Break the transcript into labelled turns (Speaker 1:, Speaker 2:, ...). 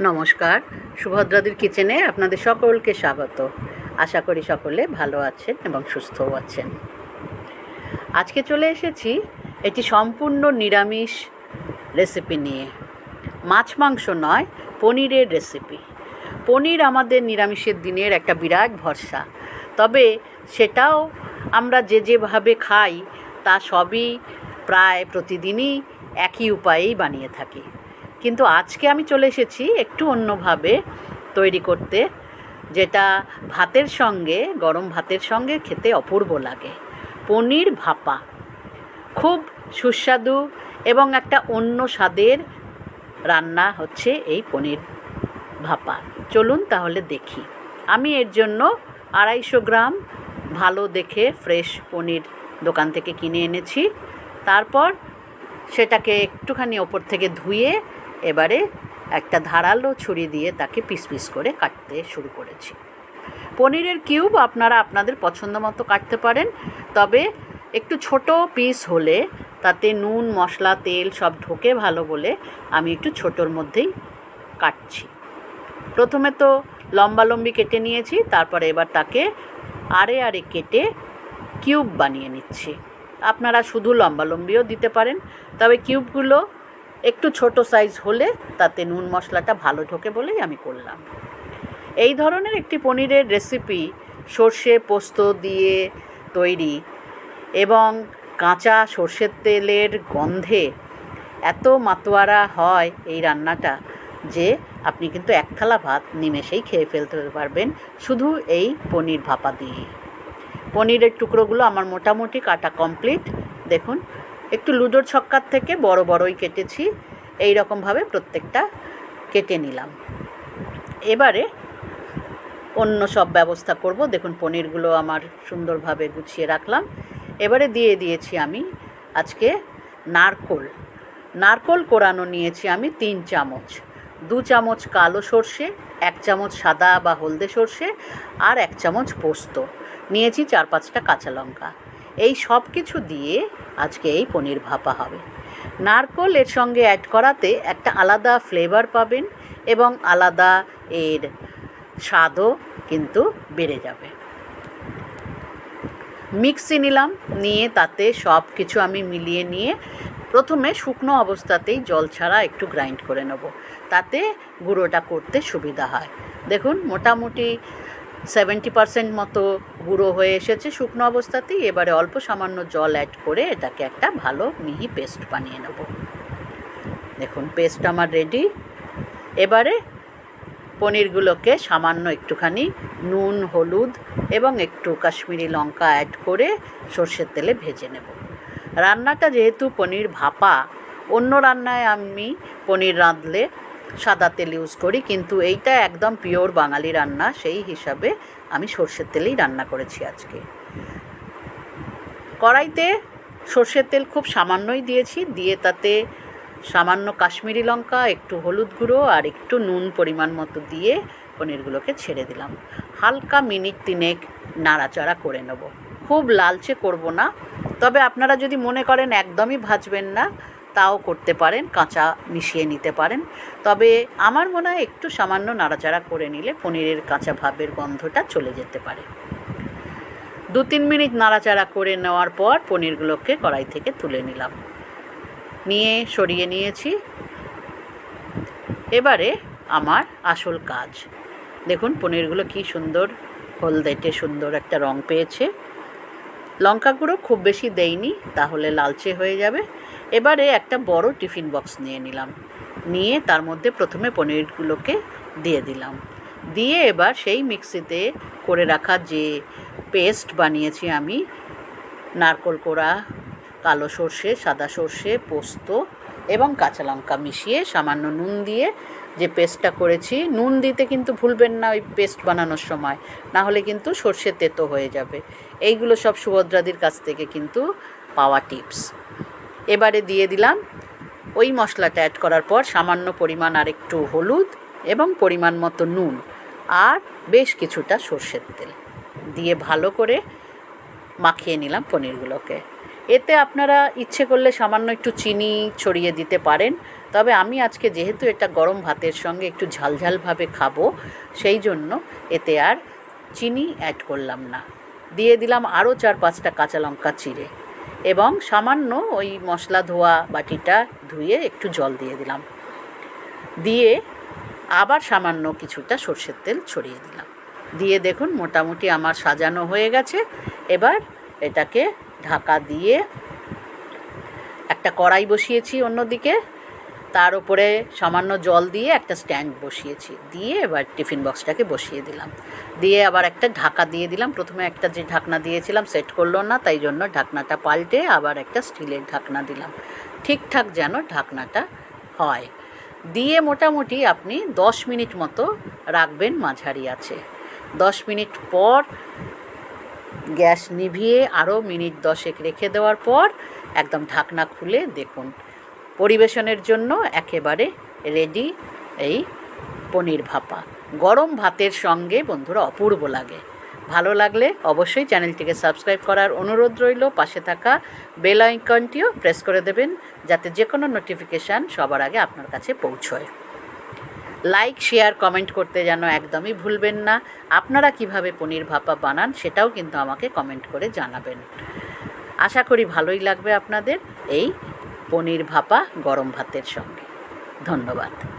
Speaker 1: নমস্কার। সুভদ্রাদির কিচেনে আপনাদের সকলকে স্বাগত। আশা করি সকলে ভালো আছেন এবং সুস্থও আছেন। আজকে চলে এসেছি এটি সম্পূর্ণ নিরামিষ রেসিপি নিয়ে। মাছ মাংস নয়, পনিরের রেসিপি পনির আমাদের নিরামিষের দিনের একটা বিরাট ভরসা। তবে সেটাও আমরা যে যেভাবে খাই, তা সবই প্রায় প্রতিদিনই একই উপায়েই বানিয়ে থাকি। কিন্তু আজকে আমি চলে এসেছি একটু অন্যভাবে তৈরি করতে, যেটা ভাতের সঙ্গে, গরম ভাতের সঙ্গে খেতে অপূর্ব লাগে। পনির ভাপা। খুব সুস্বাদু এবং একটা অন্য স্বাদের রান্না হচ্ছে এই পনির ভাপা। চলুন তাহলে দেখি। আমি এর জন্য আড়াইশো গ্রাম ভালো দেখে ফ্রেশ পনির দোকান থেকে কিনে এনেছি। তারপর সেটাকে একটুখানি ওপর থেকে ধুয়ে এবারে একটা ধারালো ছুরি দিয়ে তাকে পিস পিস করে কাটতে শুরু করেছি। পনিরের কিউব আপনারা আপনাদের পছন্দ মতো কাটতে পারেন, তবে একটু ছোট পিস হলে তাতে নুন, মশলা, তেল সব ঢোকে ভালো বলে আমি একটু ছোটোর মধ্যেই কাটছি। প্রথমে তো লম্বা লম্বি কেটে নিয়েছি, তারপরে এবার তাকে আড়ে আড়ে কেটে কিউব বানিয়ে নিচ্ছি। আপনারা শুধু লম্বা লম্বিও দিতে পারেন, তবে কিউবগুলো একটু ছোট সাইজ হলে তাতে নুন মশলাটা ভালো ঢোকে বলেই আমি করলাম। এই ধরনের একটি পনিরের রেসিপি সর্ষে পোস্ত দিয়ে তৈরি এবং কাঁচা সর্ষের তেলের গন্ধে এত মাতোয়ারা হয় এই রান্নাটা যে আপনি কিন্তু এক থালা ভাত নিমেষেই খেয়ে ফেলতে পারবেন শুধু এই পনির ভাপা দিয়ে। পনিরের টুকরোগুলো আমার মোটামুটি কাটা কমপ্লিট দেখুন একটু লুডোর ছক্কার থেকে বড় বড়ই কেটেছি, এই রকমভাবে প্রত্যেকটা কেটে নিলাম। এবারে অন্য সব ব্যবস্থা করব। দেখুন, পনিরগুলো আমার সুন্দরভাবে গুছিয়ে রাখলাম। এবারে দিয়ে দিয়েছি আমি আজকে নারকোল। নারকোল কোরানো নিয়েছি আমি তিন চামচ। দু চামচ কালো সর্ষে, এক চামচ সাদা বা হলদে সর্ষে আর এক চামচ পোস্ত। নিয়েছি চার পাঁচটা কাঁচা লঙ্কা। এই সব কিছু দিয়ে আজকে এই পনির ভাপা হবে। নারকোল এর সঙ্গে অ্যাড করাতে একটা আলাদা ফ্লেভার পাবেন এবং আলাদা এর স্বাদও কিন্তু বেড়ে যাবে। মিক্সি নিলাম, নিয়ে তাতে সব কিছু আমি মিলিয়ে নিয়ে প্রথমে শুকনো অবস্থাতেই জল ছাড়া একটু গ্রাইন্ড করে নেব। তাতে গুঁড়োটা করতে সুবিধা হয়। দেখুন, মোটামুটি সেভেন্টি পারসেন্ট মতো গুঁড়ো হয়ে এসেছে শুকনো অবস্থাতেই। এবারে অল্প সামান্য জল অ্যাড করে এটাকে একটা ভালো মিহি পেস্ট বানিয়ে নেব। দেখুন, পেস্ট আমার রেডি এবারে পনিরগুলোকে সামান্য একটুখানি নুন, হলুদ এবং একটু কাশ্মীরি লঙ্কা অ্যাড করে সর্ষের তেলে ভেজে নেব। রান্নাটা যেহেতু পনির ভাপা, অন্য রান্নায় আমি পনির রাঁধলে সাদা তেল ইউজ করি, কিন্তু এইটা একদম পিওর বাঙালি রান্না, সেই হিসাবে আমি সর্ষের তেলেই রান্না করেছি আজকে। কড়াইতে সর্ষের তেল খুব সামান্যই দিয়েছি, দিয়ে তাতে সামান্য কাশ্মীরি লঙ্কা, একটু হলুদ গুঁড়ো আর একটু নুন পরিমাণ মতো দিয়ে পনিরগুলোকে ছেড়ে দিলাম। হালকা মিনিট তিনেক নাড়াচাড়া করে নেব। খুব লালচে করব না, তবে আপনারা যদি মনে করেন একদমই ভাজবেন না তাও করতে পারেন, কাঁচা মিশিয়ে নিতে পারেন। তবে আমার মনে হয় একটু সামান্য নাড়াচাড়া করে নিলে পনিরের কাঁচা ভাবের গন্ধটা চলে যেতে পারে। দু তিন মিনিট নাড়াচাড়া করে নেওয়ার পর পনিরগুলোকে কড়াই থেকে তুলে নিলাম। নিয়ে সরিয়ে নিয়েছি। এবারে আমার আসল কাজ। দেখুন, পনিরগুলো কি সুন্দর, হলদেটে সুন্দর একটা রং পেয়েছে। লঙ্কা গুঁড়ো খুব বেশি দেইনি, তাহলে লালচে হয়ে যাবে। এবারে একটা বড় টিফিন বক্স নিয়ে নিলাম। নিয়ে তার মধ্যে প্রথমে পনিরগুলোকে দিয়ে দিলাম। দিয়ে এবার সেই মিক্সিতে করে রাখা যে পেস্ট বানিয়েছি আমি, নারকোল কোড়া, কালো সর্ষে, সাদা সর্ষে, পোস্ত এবং কাঁচা লঙ্কা মিশিয়ে সামান্য নুন দিয়ে যে পেস্টটা করেছি, নুন দিতে কিন্তু ভুলবেন না ওই পেস্ট বানানোর সময়। না হলে কিন্তু সর্ষে তেতো হয়ে যাবে। এইগুলো সব সুভদ্রাদির কাছ থেকে কিন্তু পাওয়া টিপস। এবারে দিয়ে দিলাম ওই মশলাটা অ্যাড করার পর সামান্য পরিমাণ আর একটু হলুদ এবং পরিমাণ মতো নুন আর বেশ কিছুটা সর্ষের তেল। দিয়ে ভালো করে মাখিয়ে নিলাম পনিরগুলোকে। এতে আপনারা ইচ্ছে করলে সামান্য একটু চিনি ছড়িয়ে দিতে পারেন। তবে আমি আজকে যেহেতু এটা গরম ভাতের সঙ্গে একটু ঝালঝালভাবে খাব, সেই জন্য এতে আর চিনি অ্যাড করলাম না। দিয়ে দিলাম আরও চার পাঁচটা কাঁচা লঙ্কা চিড়ে এবং সামান্য ওই মশলা ধোয়া বাটিটা ধুয়ে একটু জল দিয়ে দিলাম। দিয়ে আবার সামান্য কিছুটা সর্ষের তেল ছড়িয়ে দিলাম। দিয়ে দেখুন মোটামুটি আমার সাজানো হয়ে গেছে। এবার এটাকে ঢাকা দিয়ে একটা কড়াই বসিয়েছি অন্যদিকে। তার উপরে সামান্য জল দিয়ে একটা স্ট্যান্ড বসিয়েছি। দিয়ে এবার টিফিন বক্সটাকে বসিয়ে দিলাম। দিয়ে আবার একটা ঢাকা দিয়ে দিলাম। প্রথমে একটা যে ঢাকনা দিয়েছিলাম সেট করল না, তাই জন্য ঢাকনাটা পাল্টে আবার একটা স্টিলের ঢাকনা দিলাম। ঠিকঠাক যেন ঢাকনাটা হয়। দিয়ে মোটামুটি আপনি দশ মিনিট মতো রাখবেন মাঝারি আছে। দশ মিনিট পর গ্যাস নিভিয়ে আরও মিনিট দশেক রেখে দেওয়ার পর একদম ঢাকনা খুলে দেখুন। পরিবেশনের জন্য একেবারে রেডি এই পনির ভাপা। গরম ভাতের সঙ্গে বন্ধুরা অপূর্ব লাগে। ভালো লাগলে অবশ্যই চ্যানেলটিকে সাবস্ক্রাইব করার অনুরোধ রইল। পাশে থাকা বেল আইকনটিও প্রেস করে দেবেন যাতে যে কোনো নোটিফিকেশান সবার আগে আপনার কাছে পৌঁছয়। লাইক শেয়ার কমেন্ট করতে যেন একদমই ভুলবেন না। আপনারা কীভাবে পনির ভাপা বানান সেটাও কিন্তু আমাকে কমেন্ট করে জানাবেন। আশা করি ভালোই লাগবে আপনাদের এই পনির ভাপা গরম ভাতের সঙ্গে। ধন্যবাদ।